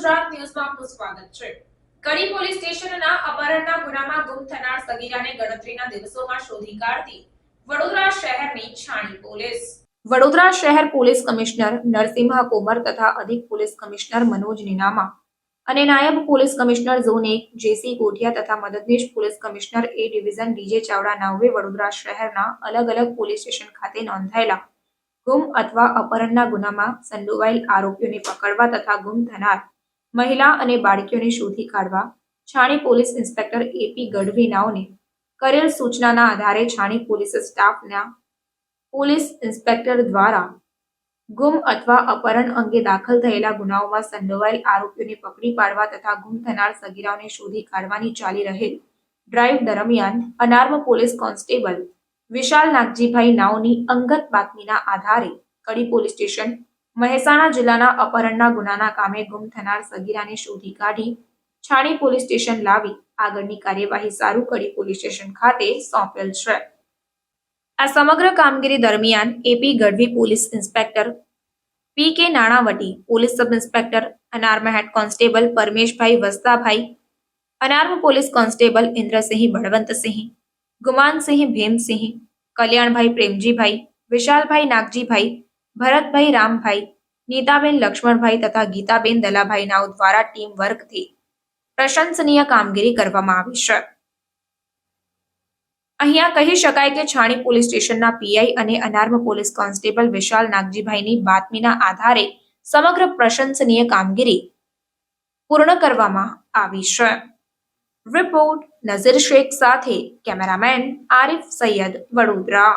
ન્યૂઝમાં આપનું સ્વાગત છે. કડી પોલીસ સ્ટેશનના અપહરણના ગુનામાં ગુમ થનાર સગીરાને ગણતરીના દિવસોમાં શોધી કાઢતી વડોદરા શહેરની છાણી પોલીસ. વડોદરા શહેર પોલીસ કમિશનર નરસિંહા કોમર તથા અધિક પોલીસ કમિશનર મનોજ નીનામા અને નાયબ પોલીસ કમિશનર ઝોન એક જેસી કોઠિયા તથા મદદનીશ police commissioner A division DJ Chavda નાઓએ Vadodara શહેરના અલગ અલગ પોલીસ સ્ટેશન ખાતે નોંધાયેલા ગુમ અથવા અપહરણના ગુનામાં સંડોવાયેલ આરોપીઓને પકડવા તથા ગુમ થનાર મહિલા અને બાળકીઓને શોધી કાઢવા Chhani police inspector AP Gadhvi કરેલ સૂચનાના આધારે છાણી પોલીસ સ્ટાફના પોલીસ ઇન્સ્પેક્ટર દ્વારા ગુમ અથવા અપહરણ અંગે દાખલ થયેલા ગુનાઓમાં સંડોવાયેલ આરોપીઓને પકડી પાડવા તથા ગુમ થનાર સગીરાઓને શોધી કાઢવાની ચાલી રહેલ ડ્રાઇવ દરમિયાન અનાર્મ પોલીસ કોન્સ્ટેબલ વિશાલ નાગજીભાઈ નાઓની અંગત બાતમીના આધારે કડી પોલીસ સ્ટેશન મહેસાણા જિલ્લાના અપહરણના ગુનાના કામે ગુમ થનાર સગીરાને શોધી કાઢી છાણી પોલીસ સ્ટેશન લાવી આગળની કાર્યવાહી સારું કરી પોલીસ સ્ટેશન ખાતે સોંપેલ છે. આ સમગ્ર કામગીરી દરમિયાન AP Gadhvi police inspector P K Nanavati, police sub inspector, unarmed head constable Parmeshbhai Vastabhai unarmed police constable Indrasinh Balwantsinh, Gumansinh Bhimsinh, Kalyanbhai Premjibhai, Vishalbhai Nagjibhai Bharatbhai Rambhai, Nitaben Laxmanbhai તથા ગીતાબેન દલાભાઈ નાઓ દ્વારા ટીમ વર્કથી પ્રશંસનીય કામગીરી કરવામાં આવી છે. અહીંયા કહી શકાય કે છાણી પોલીસ સ્ટેશનના પીઆઈ અને અનાર્મ પોલીસ કોન્સ્ટેબલ વિશાલ નાગજીભાઈની બાતમીના આધારે સમગ્ર પ્રશંસનીય કામગીરી પૂર્ણ કરવામાં આવી છે. રિપોર્ટ નઝીર શેખ સાથે કેમેરામેન આરિફ સૈયદ વડોદરા.